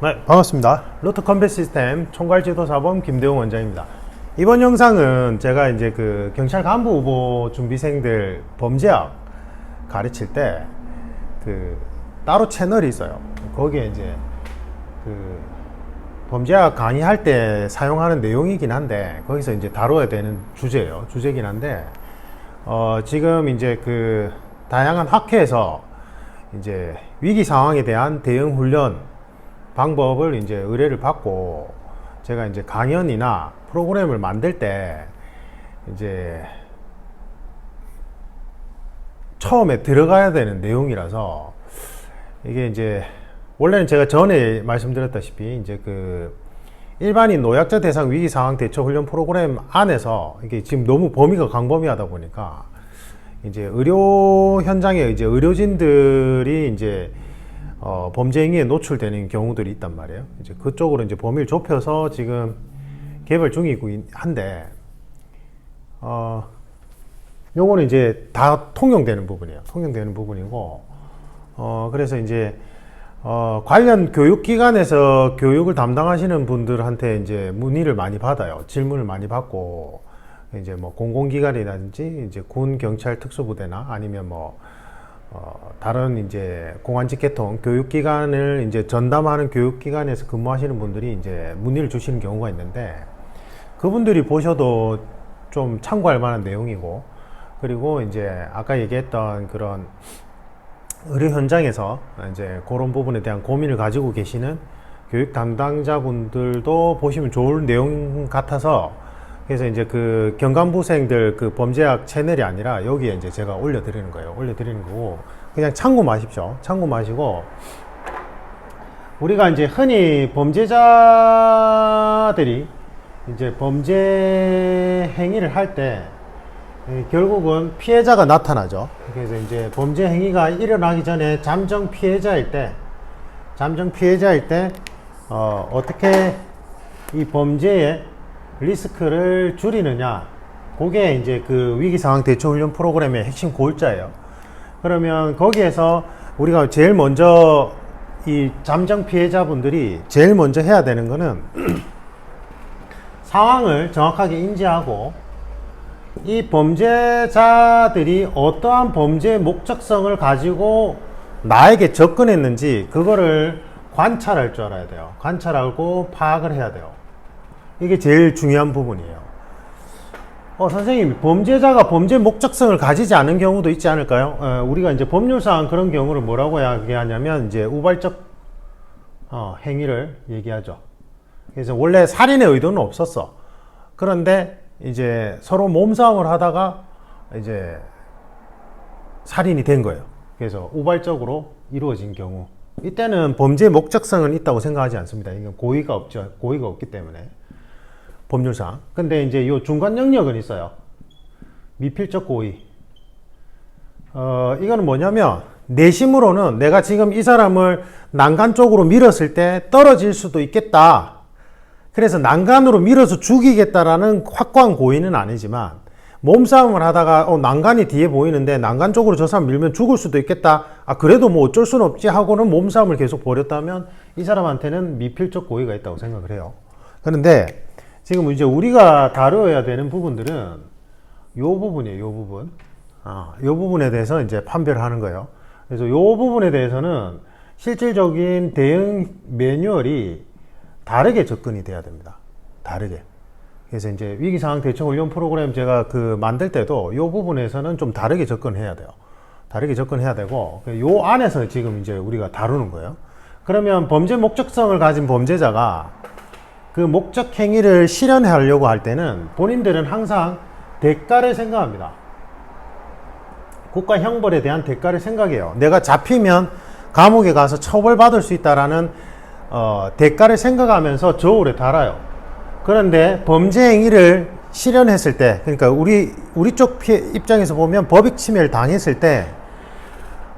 네, 반갑습니다. 로트 컴뱃 시스템 총괄 지도사범 김대웅 원장입니다. 이번 영상은 제가 이제 그 경찰 간부 후보 준비생들 범죄학 가르칠 때 그 따로 채널이 있어요. 거기에 이제 그 범죄학 강의할 때 사용하는 내용이긴 한데 거기서 이제 다뤄야 되는 주제예요. 주제긴 한데 어 지금 이제 그 다양한 학회에서 이제 위기 상황에 대한 대응 훈련 방법을 이제 의뢰를 받고 제가 이제 강연이나 프로그램을 만들 때 이제 처음에 들어가야 되는 내용이라서 이게 이제 원래는 제가 전에 말씀드렸다시피 이제 그 일반인 노약자 대상 위기 상황 대처 훈련 프로그램 안에서 이게 지금 너무 범위가 광범위하다 보니까 이제 의료 현장에 이제 의료진들이 이제 어, 범죄 행위에 노출되는 경우들이 있단 말이에요. 이제 그쪽으로 이제 범위를 좁혀서 지금 개발 중이고 있- 한데 어, 요거는 이제 다 통용되는 부분이에요. 통용되는 부분이고 어, 그래서 이제 어, 관련 교육기관에서 교육을 담당하시는 분들한테 이제 문의를 많이 받아요. 질문을 많이 받고, 이제 뭐 공공기관이라든지 이제 군 경찰 특수부대나 아니면 뭐, 어, 다른 이제 공안직계통 교육기관을 이제 전담하는 교육기관에서 근무하시는 분들이 이제 문의를 주시는 경우가 있는데, 그분들이 보셔도 좀 참고할 만한 내용이고, 그리고 이제 아까 얘기했던 그런 의료 현장에서 이제 그런 부분에 대한 고민을 가지고 계시는 교육 담당자분들도 보시면 좋은 내용 같아서 그래서 이제 그 경감부생들 그 범죄학 채널이 아니라 여기에 이제 제가 올려드리는 거예요. 올려드리는 거고 그냥 참고 마십시오. 참고 마시고 우리가 이제 흔히 범죄자들이 이제 범죄 행위를 할때 예, 결국은 피해자가 나타나죠. 그래서 이제 범죄 행위가 일어나기 전에 잠정 피해자일 때, 잠정 피해자일 때, 어, 어떻게 이 범죄의 리스크를 줄이느냐. 그게 이제 그 위기 상황 대처 훈련 프로그램의 핵심 골자예요. 그러면 거기에서 우리가 제일 먼저 이 잠정 피해자분들이 제일 먼저 해야 되는 거는 상황을 정확하게 인지하고 이 범죄자들이 어떠한 범죄 목적성을 가지고 나에게 접근했는지 그거를 관찰할 줄 알아야 돼요. 관찰하고 파악을 해야 돼요. 이게 제일 중요한 부분이에요. 어, 선생님, 범죄자가 범죄 목적성을 가지지 않은 경우도 있지 않을까요? 어, 우리가 이제 법률상 그런 경우를 뭐라고 얘기하냐면 이제 우발적 어, 행위를 얘기하죠. 그래서 원래 살인의 의도는 없었어. 그런데 이제 서로 몸싸움을 하다가 이제 살인이 된 거예요. 그래서 우발적으로 이루어진 경우. 이때는 범죄 목적성은 있다고 생각하지 않습니다. 이건 고의가 없죠. 고의가 없기 때문에. 법률상. 근데 이제 요 중간 영역은 있어요. 미필적 고의. 어, 이거는 뭐냐면, 내심으로는 내가 지금 이 사람을 난간 쪽으로 밀었을 때 떨어질 수도 있겠다. 그래서 난간으로 밀어서 죽이겠다라는 확고한 고의는 아니지만 몸싸움을 하다가 어, 난간이 뒤에 보이는데 난간 쪽으로 저 사람 밀면 죽을 수도 있겠다. 아 그래도 뭐 어쩔 수는 없지 하고는 몸싸움을 계속 벌였다면 이 사람한테는 미필적 고의가 있다고 생각을 해요. 그런데 지금 이제 우리가 다루어야 되는 부분들은 요 부분이에요. 요 부분. 아, 요 부분에 대해서 이제 판별을 하는 거예요. 그래서 요 부분에 대해서는 실질적인 대응 매뉴얼이 다르게 접근이 돼야 됩니다. 다르게. 그래서 이제 위기상황 대처 훈련 프로그램 제가 그 만들 때도 이 부분에서는 좀 다르게 접근해야 돼요. 다르게 접근해야 되고, 요 안에서 지금 이제 우리가 다루는 거예요. 그러면 범죄 목적성을 가진 범죄자가 그 목적 행위를 실현하려고 할 때는 본인들은 항상 대가를 생각합니다. 국가 형벌에 대한 대가를 생각해요. 내가 잡히면 감옥에 가서 처벌받을 수 있다라는 어, 대가를 생각하면서 저울에 달아요. 그런데 범죄 행위를 실현했을 때, 그러니까 우리 우리 쪽 피해 입장에서 보면 법익 침해를 당했을 때,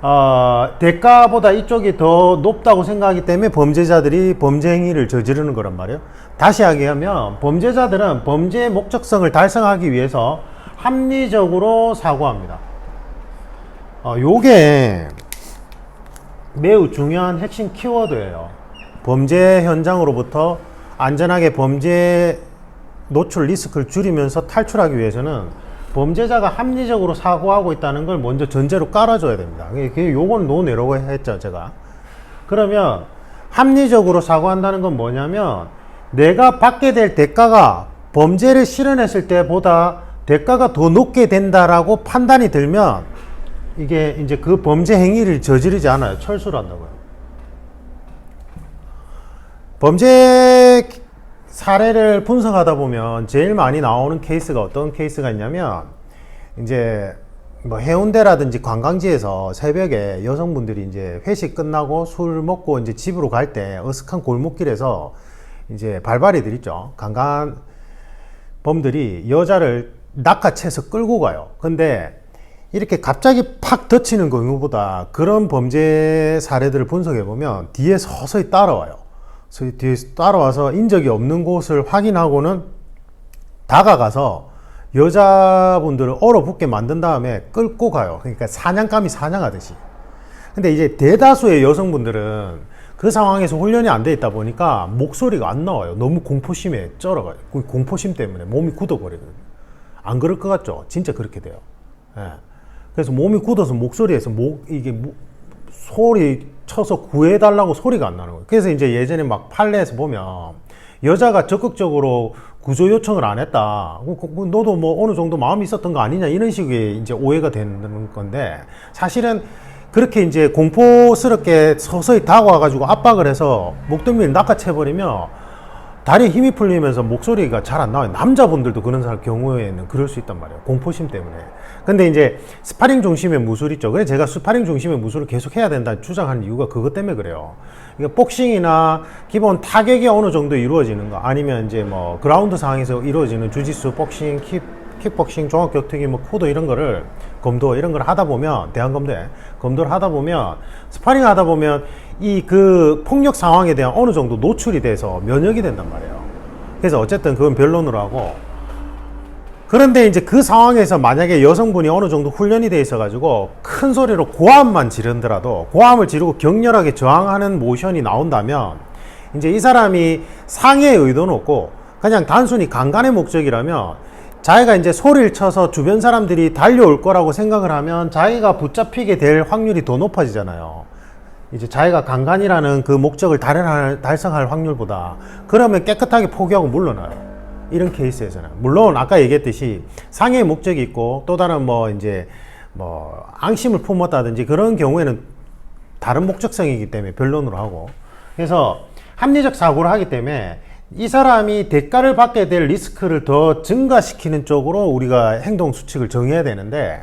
어, 대가보다 이쪽이 더 높다고 생각하기 때문에 범죄자들이 범죄 행위를 저지르는 거란 말이에요. 다시 하기하면 범죄자들은 범죄 목적성을 달성하기 위해서 합리적으로 사고합니다. 어, 요게 매우 중요한 핵심 키워드예요. 범죄 현장으로부터 안전하게 범죄 노출 리스크를 줄이면서 탈출하기 위해서는 범죄자가 합리적으로 사고하고 있다는 걸 먼저 전제로 깔아줘야 됩니다. 그게 요건 노내라고 했죠, 제가. 그러면 합리적으로 사고한다는 건 뭐냐면 내가 받게 될 대가가 범죄를 실현했을 때보다 대가가 더 높게 된다라고 판단이 들면 이게 이제 그 범죄 행위를 저지르지 않아요. 철수를 한다고요. 범죄 사례를 분석하다 보면 제일 많이 나오는 케이스가 어떤 케이스가 있냐면 이제 뭐 해운대라든지 관광지에서 새벽에 여성분들이 이제 회식 끝나고 술 먹고 이제 집으로 갈 때 어색한 골목길에서 이제 발발이들 있죠. 강간 범들이 여자를 낚아채서 끌고 가요. 근데 이렇게 갑자기 팍 덮치는 경우보다 그런 범죄 사례들을 분석해 보면 뒤에 서서히 따라와요. 서서히 뒤에 따라와서 인적이 없는 곳을 확인하고는 다가가서 여자분들을 얼어붙게 만든 다음에 끌고 가요. 그러니까 사냥감이 사냥하듯이. 근데 이제 대다수의 여성분들은 그 상황에서 훈련이 안 돼 있다 보니까 목소리가 안 나와요. 너무 공포심에 쩔어가요. 그 공포심 때문에 몸이 굳어버리거든요. 안 그럴 것 같죠? 진짜 그렇게 돼요. 예. 그래서 몸이 굳어서 목소리에서 목, 이게 목- 소리 쳐서 구해달라고 소리가 안 나는 거예요. 그래서 이제 예전에 막 판례에서 보면 여자가 적극적으로 구조 요청을 안 했다. 그- 그- 그 너도 뭐 어느 정도 마음이 있었던 거 아니냐 이런 식의 이제 오해가 되는 건데 사실은 그렇게 이제 공포스럽게 서서히 다가와가지고 압박을 해서 목덜미를 낚아채버리면 다리에 힘이 풀리면서 목소리가 잘 안 나와요. 남자분들도 그런 경우에는 그럴 수 있단 말이에요. 공포심 때문에. 근데 이제 스파링 중심의 무술 있죠. 그래 제가 스파링 중심의 무술을 계속 해야 된다 주장하는 이유가 그것 때문에 그래요. 그러니까 복싱이나 기본 타격이 어느 정도 이루어지는 거 아니면 이제 뭐 그라운드 상황에서 이루어지는 주짓수, 복싱, 킥, 킥복싱, 종합격투기, 뭐 쿠도 이런 거를 검도 이런 걸 하다 보면 대한검도에 검도를 하다 보면 스파링 하다 보면 이 그 폭력 상황에 대한 어느 정도 노출이 돼서 면역이 된단 말이에요. 그래서 어쨌든 그건 변론으로 하고 그런데 이제 그 상황에서 만약에 여성분이 어느 정도 훈련이 돼 있어 가지고 큰 소리로 고함만 지른더라도 고함을 지르고 격렬하게 저항하는 모션이 나온다면 이제 이 사람이 상해의 의도는 없고 그냥 단순히 강간의 목적이라면 자기가 이제 소리를 쳐서 주변 사람들이 달려올 거라고 생각을 하면 자기가 붙잡히게 될 확률이 더 높아지잖아요. 이제 자기가 강간이라는 그 목적을 달성할, 확률보다 그러면 깨끗하게 포기하고 물러나요. 이런 케이스에서는 물론 아까 얘기했듯이 상해의 목적이 있고 또 다른 뭐 이제 뭐 앙심을 품었다든지 그런 경우에는 다른 목적성이기 때문에 변론으로 하고 그래서 합리적 사고를 하기 때문에 이 사람이 대가를 받게 될 리스크를 더 증가시키는 쪽으로 우리가 행동 수칙을 정해야 되는데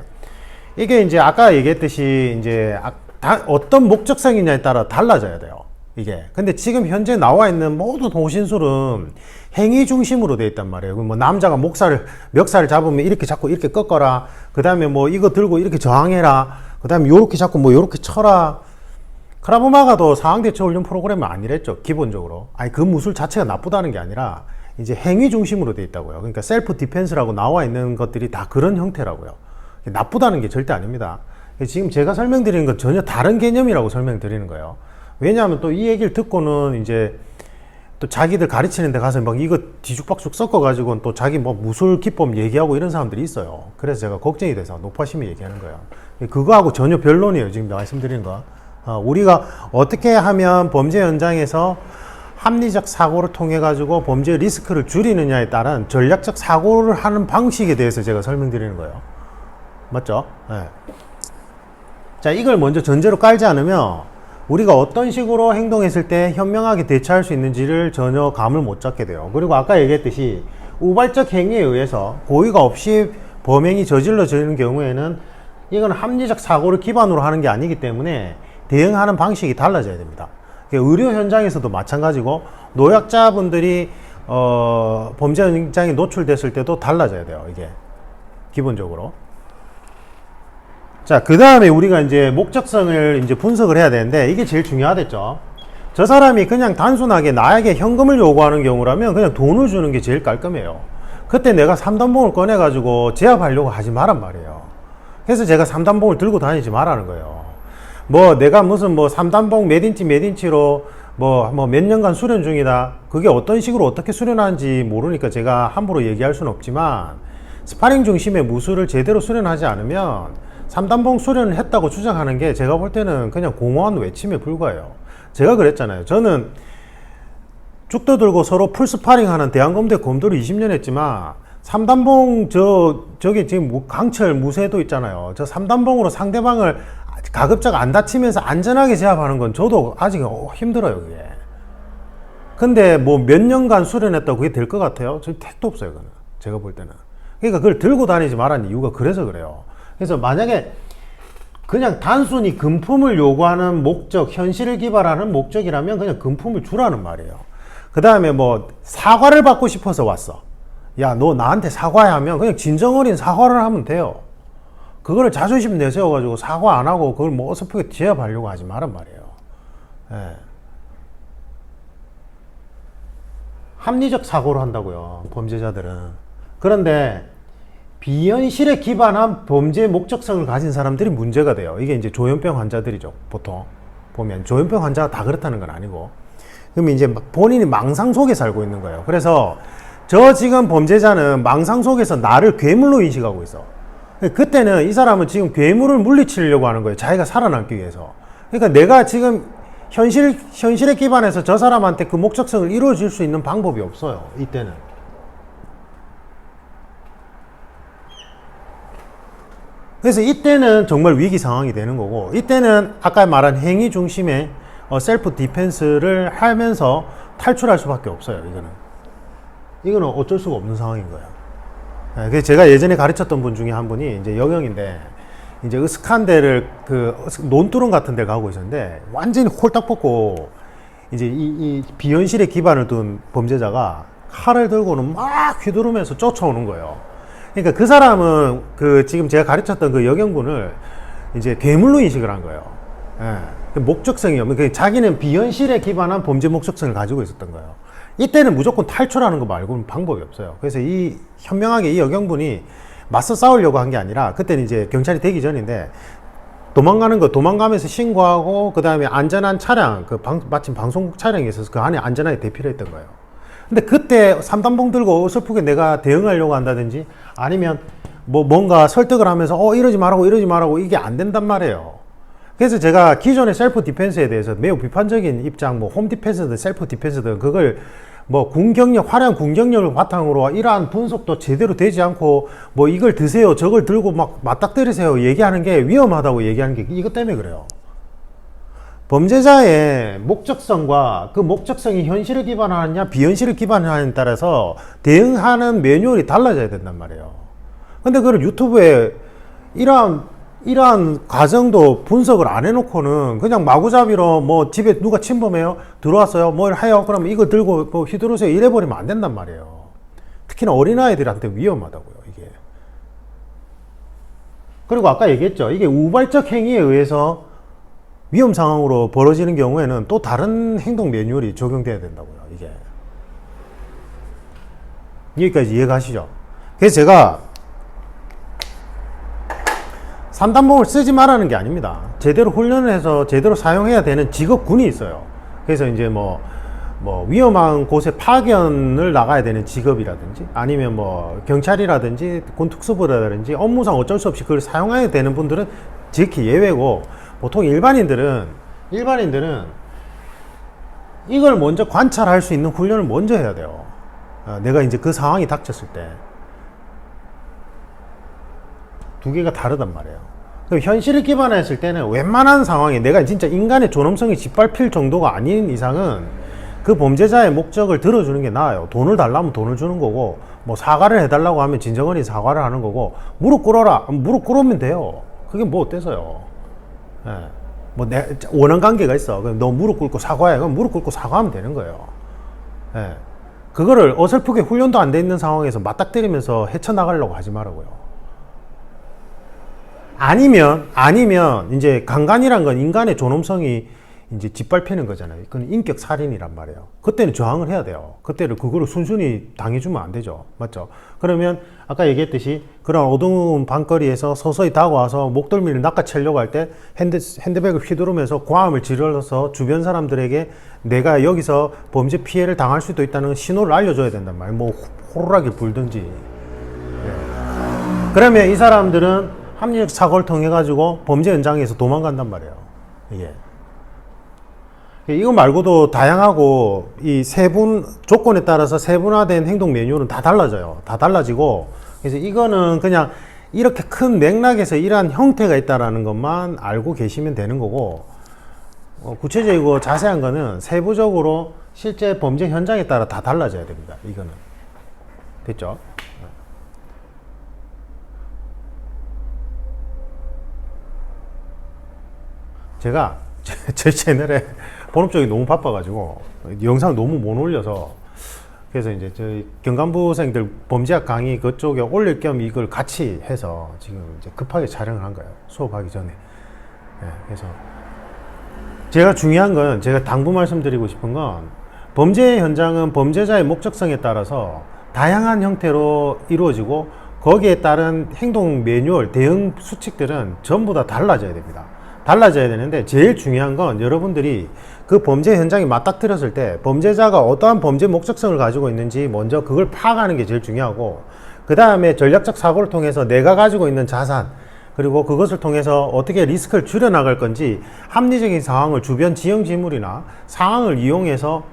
이게 이제 아까 얘기했듯이 이제 아- 다- 어떤 목적성이냐에 따라 달라져야 돼요. 이게. 근데 지금 현재 나와 있는 모든 호신술은 행위 중심으로 돼 있단 말이에요. 뭐 남자가 목살을, 멱살을 잡으면 이렇게 잡고 이렇게 꺾어라. 그 다음에 뭐 이거 들고 이렇게 저항해라. 그 다음에 요렇게 잡고 뭐 요렇게 쳐라. 크라브마가도 상황대처 훈련 프로그램은 아니랬죠. 기본적으로. 아니, 그 무술 자체가 나쁘다는 게 아니라 이제 행위 중심으로 돼 있다고요. 그러니까 셀프 디펜스라고 나와 있는 것들이 다 그런 형태라고요. 나쁘다는 게 절대 아닙니다. 지금 제가 설명드리는 건 전혀 다른 개념이라고 설명드리는 거예요. 왜냐하면 또 이 얘기를 듣고는 이제 또 자기들 가르치는 데 가서 막 이거 뒤죽박죽 섞어가지고 또 자기 뭐 무술 기법 얘기하고 이런 사람들이 있어요. 그래서 제가 걱정이 돼서 높아심이 얘기하는 거예요. 그거하고 전혀 변론이에요. 지금 말씀드리는 거. 어, 우리가 어떻게 하면 범죄 현장에서 합리적 사고를 통해 가지고 범죄 리스크를 줄이느냐에 따른 전략적 사고를 하는 방식에 대해서 제가 설명드리는 거예요. 맞죠? 네. 자, 이걸 먼저 전제로 깔지 않으면 우리가 어떤 식으로 행동했을 때 현명하게 대처할 수 있는지를 전혀 감을 못 잡게 돼요. 그리고 아까 얘기했듯이 우발적 행위에 의해서 고의가 없이 범행이 저질러지는 경우에는 이건 합리적 사고를 기반으로 하는 게 아니기 때문에 대응하는 방식이 달라져야 됩니다. 그러니까 의료 현장에서도 마찬가지고 노약자분들이 어, 범죄 현장에 노출됐을 때도 달라져야 돼요. 이게 기본적으로. 자, 그 다음에 우리가 이제 목적성을 이제 분석을 해야 되는데 이게 제일 중요하겠죠. 저 사람이 그냥 단순하게 나에게 현금을 요구하는 경우라면 그냥 돈을 주는 게 제일 깔끔해요. 그때 내가 삼단봉을 꺼내가지고 제압하려고 하지 말란 말이에요. 그래서 제가 삼단봉을 들고 다니지 말라는 거예요. 뭐 내가 무슨 뭐 삼단봉 몇 인치 몇 인치로 뭐, 뭐몇 년간 수련 중이다. 그게 어떤 식으로 어떻게 수련하는지 모르니까 제가 함부로 얘기할 수는 없지만 스파링 중심의 무술을 제대로 수련하지 않으면 삼단봉 수련을 했다고 주장하는 게 제가 볼 때는 그냥 공허한 외침에 불과해요. 제가 그랬잖아요. 저는 쭉도 들고 서로 풀 스파링 하는 대한검대 검도를 20년 했지만 삼단봉 저 저기 지금 무- 강철 무쇠도 있잖아요. 저 삼단봉으로 상대방을 가급적 안 다치면서 안전하게 제압하는 건 저도 아직 어, 힘들어요 그게. 근데 뭐 몇 년간 수련했다고 그게 될 것 같아요? 저 택도 없어요 그거는 제가 볼 때는. 그러니까 그걸 들고 다니지 말라는 이유가 그래서 그래요. 그래서 만약에 그냥 단순히 금품을 요구하는 목적, 현실을 기발하는 목적이라면 그냥 금품을 주라는 말이에요. 그 다음에 뭐 사과를 받고 싶어서 왔어. 야, 너 나한테 사과해 하면 그냥 진정 어린 사과를 하면 돼요. 그거를 자존심 내세워가지고 사과 안 하고 그걸 뭐 어설프게 제압하려고 하지 말란 말이에요. 예. 합리적 사고를 한다고요, 범죄자들은. 그런데 비현실에 기반한 범죄 목적성을 가진 사람들이 문제가 돼요. 이게 이제 조현병 환자들이죠, 보통. 보면 조현병 환자가 다 그렇다는 건 아니고. 그럼 이제 본인이 망상 속에 살고 있는 거예요. 그래서 저 지금 범죄자는 망상 속에서 나를 괴물로 인식하고 있어. 그때는 이 사람은 지금 괴물을 물리치려고 하는 거예요. 자기가 살아남기 위해서. 그러니까 내가 지금 현실, 현실에 기반해서 저 사람한테 그 목적성을 이루어질 수 있는 방법이 없어요. 이때는. 그래서 이때는 정말 위기 상황이 되는 거고, 이때는 아까 말한 행위 중심의 어, 셀프 디펜스를 하면서 탈출할 수밖에 없어요. 이거는. 이거는 어쩔 수가 없는 상황인 거예요. 예, 그래서 제가 예전에 가르쳤던 분 중에 한 분이 이제 영영인데 이제 으스칸데를 그 논두렁 같은 데 가고 있었는데 완전히 홀딱 벗고 이제 이, 이 비현실에 기반을 둔 범죄자가 칼을 들고는 막 휘두르면서 쫓아오는 거예요. 그러니까 그 사람은 그 지금 제가 가르쳤던 그 여경군을 이제 괴물로 인식을 한 거예요. 예. 그 목적성이 없는, 그 자기는 비현실에 기반한 범죄 목적성을 가지고 있었던 거예요. 이때는 무조건 탈출하는 거 말고는 방법이 없어요. 그래서 이 현명하게 이 여경분이 맞서 싸우려고 한 게 아니라 그때는 이제 경찰이 되기 전인데 도망가는 거 도망가면서 신고하고 그 다음에 안전한 차량 그 방, 마침 방송국 차량이 있어서 그 안에 안전하게 대피를 했던 거예요. 근데 그때 삼단봉 들고 어설프게 내가 대응하려고 한다든지 아니면 뭐 뭔가 설득을 하면서 어 이러지 말라고 이러지 말라고 이게 안 된단 말이에요. 그래서 제가 기존의 셀프 디펜스에 대해서 매우 비판적인 입장, 뭐 홈 디펜스든 셀프 디펜스든 그걸 뭐 군경력, 화려한 군경력을 바탕으로 이러한 분석도 제대로 되지 않고 뭐 이걸 드세요, 저걸 들고 막 맞닥뜨리세요 얘기하는 게 위험하다고 얘기하는 게 이것 때문에 그래요. 범죄자의 목적성과 그 목적성이 현실을 기반하느냐 비현실을 기반하느냐에 따라서 대응하는 매뉴얼이 달라져야 된단 말이에요. 근데 그걸 유튜브에 이러한 이러한 과정도 분석을 안 해놓고는 그냥 마구잡이로 뭐 집에 누가 침범해요 들어왔어요 뭘 해요 그럼 이거 들고 뭐 휘두르세요 이래 버리면 안 된단 말이에요. 특히나 어린아이들한테 위험하다고요 이게. 그리고 아까 얘기했죠 이게 우발적 행위에 의해서 위험 상황으로 벌어지는 경우에는 또 다른 행동 매뉴얼이 적용돼야 된다고요, 이게. 여기까지 이해가시죠? 그래서 제가 삼단봉을 쓰지 말라는 게 아닙니다. 제대로 훈련을 해서 제대로 사용해야 되는 직업군이 있어요. 그래서 이제 뭐, 뭐 위험한 곳에 파견을 나가야 되는 직업이라든지 아니면 뭐 경찰이라든지 군특수부라든지 업무상 어쩔 수 없이 그걸 사용해야 되는 분들은 지극히 예외고 보통 일반인들은 일반인들은 이걸 먼저 관찰할 수 있는 훈련을 먼저 해야 돼요. 어, 내가 이제 그 상황이 닥쳤을 때. 두 개가 다르단 말이에요. 그럼 현실을 기반했을 때는 웬만한 상황에 내가 진짜 인간의 존엄성이 짓밟힐 정도가 아닌 이상은 그 범죄자의 목적을 들어주는 게 나아요. 돈을 달라면 돈을 주는 거고, 뭐 사과를 해달라고 하면 진정어리 사과를 하는 거고, 무릎 꿇어라. 무릎 꿇으면 돼요. 그게 뭐 어때서요? 예. 뭐, 내, 원한 관계가 있어. 그럼 너 무릎 꿇고 사과해. 그럼 무릎 꿇고 사과하면 되는 거예요. 예. 그거를 어설프게 훈련도 안 돼 있는 상황에서 맞닥뜨리면서 헤쳐나가려고 하지 말라고요. 아니면, 아니면, 이제 강간이란 건 인간의 존엄성이 이제 짓밟히는 거잖아요. 그건 인격 살인이란 말이에요. 그때는 저항을 해야 돼요. 그때는 그거를 순순히 당해주면 안 되죠. 맞죠? 그러면 아까 얘기했듯이 그런 어두운 밤거리에서 서서히 다가와서 목덜미를 낚아채려고 할 때 핸드, 핸드백을 휘두르면서 고함을 지르면서 주변 사람들에게 내가 여기서 범죄 피해를 당할 수도 있다는 신호를 알려줘야 된단 말이에요. 뭐 호- 호루라기 불든지. 예. 그러면 이 사람들은 합리적 사고를 통해 가지고 범죄 현장에서 도망간단 말이에요. 이게. 이거 말고도 다양하고 이 세분 조건에 따라서 세분화된 행동 매뉴얼은 다 달라져요. 다 달라지고 그래서 이거는 그냥 이렇게 큰 맥락에서 이러한 형태가 있다라는 것만 알고 계시면 되는 거고 어, 구체적이고 자세한 거는 세부적으로 실제 범죄 현장에 따라 다 달라져야 됩니다. 이거는 됐죠? 제가 제, 제 채널에 본업 쪽이 너무 바빠가지고 영상 너무 못 올려서 그래서 이제 저희 경간부생들 범죄학 강의 그쪽에 올릴 겸 이걸 같이 해서 지금 이제 급하게 촬영을 한 거예요 수업하기 전에 예, 그래서 제가 중요한 건 제가 당부 말씀드리고 싶은 건 범죄 현장은 범죄자의 목적성에 따라서 다양한 형태로 이루어지고 거기에 따른 행동 매뉴얼 대응 수칙들은 전부 다 달라져야 됩니다. 달라져야 되는데 제일 중요한 건 여러분들이 그 범죄 현장에 맞닥뜨렸을 때 범죄자가 어떠한 범죄 목적성을 가지고 있는지 먼저 그걸 파악하는 게 제일 중요하고 그 다음에 전략적 사고를 통해서 내가 가지고 있는 자산 그리고 그것을 통해서 어떻게 리스크를 줄여나갈 건지 합리적인 상황을 주변 지형 지물이나 상황을 이용해서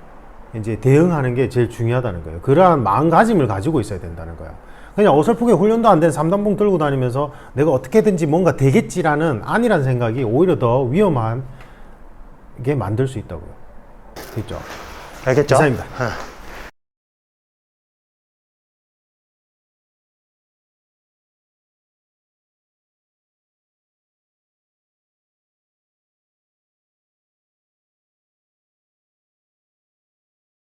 이제 대응하는 게 제일 중요하다는 거예요. 그러한 마음가짐을 가지고 있어야 된다는 거예요. 그냥 어설프게 훈련도 안 된 삼단봉 들고 다니면서 내가 어떻게든지 뭔가 되겠지라는 아니란 생각이 오히려 더 위험한 게 만들 수 있다고요. 됐죠? 알겠죠? 이상입니다. 어.